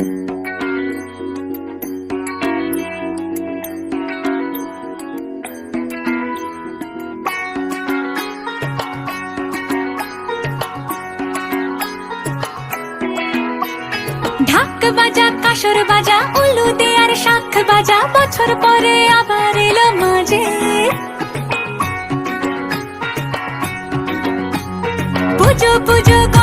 ঢাক বাজা, কাসর বাজা, উলু দেয়ার আর শাখ বাজা, বছর পরে আবার এলো মাঝে। পুজো পুজো